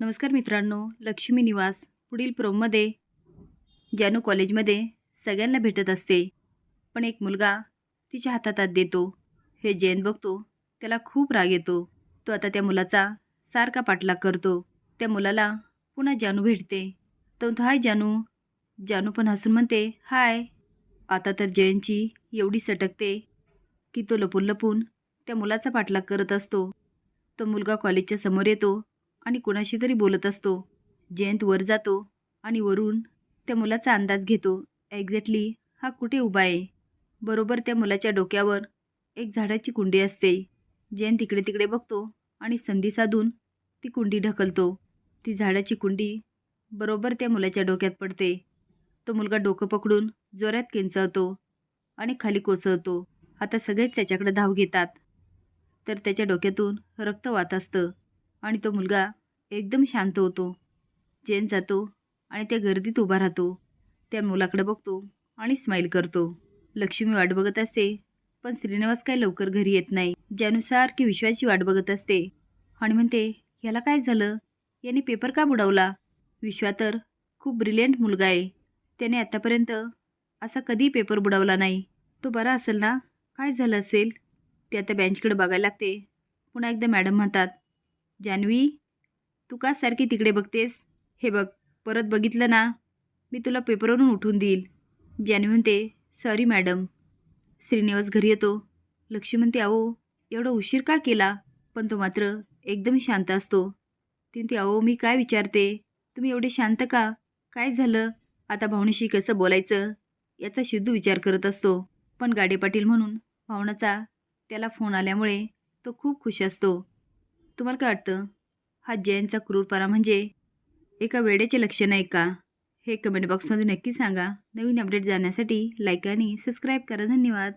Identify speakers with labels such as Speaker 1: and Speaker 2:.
Speaker 1: नमस्कार मित्रांनो लक्ष्मी निवास पुढील प्रोममध्ये जानू कॉलेजमध्ये सगळ्यांना भेटत असते. पण एक मुलगा तिच्या हातात हात देतो. हे जैन बघतो त्याला खूप राग येतो. तो आता त्या मुलाचा सारखा पाठलाग करतो. त्या मुलाला पुन्हा जानू भेटते. तर तो हाय जानू जानू पण हसून म्हणते हाय. आता तर जयनची एवढी सटकते की तो लपून लपून त्या मुलाचा पाठलाग करत असतो. तो मुलगा कॉलेजच्या समोर येतो. आणि कुणाशी तरी बोलत असतो. जयंत वर जातो आणि वरून त्या मुलाचा अंदाज घेतो. एक्झॅक्टली हा कुठे उभा आहे? बरोबर त्या मुलाच्या डोक्यावर एक झाडाची कुंडी असते. जयंत तिकडे तिकडे बघतो आणि संधी साधून ती कुंडी ढकलतो. ती झाडाची कुंडी बरोबर त्या मुलाच्या डोक्यात पडते. तो मुलगा डोकं पकडून जोरात किंचवतो आणि खाली कोसळतो. आता सगळेच त्याच्याकडे धाव घेतात. तर त्याच्या डोक्यातून रक्त वाहत असतं. आणि तो मुलगा एकदम शांत होतो. जैन जातो आणि त्या गर्दीत उभा राहतो. त्या मुलाकडे बघतो आणि स्माईल करतो. लक्ष्मी वाट बघत असते पण श्रीनिवास काय लवकर घरी येत नाही. ज्यानुसार की विश्वाची वाट बघत असते. आणि म्हणते याला काय झालं? याने पेपर का बुडवला? विश्वा तर खूप ब्रिलियंट मुलगा आहे. त्याने आत्तापर्यंत असा कधी पेपर बुडवला नाही. तो बरा असेल ना? काय झालं असेल? ते आता बेंचकडे बघायला लागते. पुन्हा एकदा मॅडम म्हणतात जान्हवी तू का सारखी तिकडे बघतेस? हे बघ परत बघितलं ना? मी तुला पेपरवरून उठून देईल. जान्हवी म्हणते सॉरी मॅडम. श्रीनिवास घरी येतो. लक्ष्मी म्हणते अहो एवढा उशीर का केला? पण तो मात्र एकदम शांत असतो. ती म्हणते अहो मी काय विचारते? तुम्ही एवढे शांत का? काय झालं? आता भावनेशी कसं बोलायचं? याचा सिद्धू विचार करत असतो. पण गाडे पाटील म्हणून भावनाचा त्याला फोन आल्यामुळे तो खूप खुश असतो. तुम्हाला काय वाटतं? हा जैनचा क्रूरपणा म्हणजे? एका वेळेचे लक्षण आहे का? हे कमेंट बॉक्समध्ये नक्की सांगा. नवीन अपडेट जाण्यासाठी लाईक आणि सबस्क्राईब करा. धन्यवाद.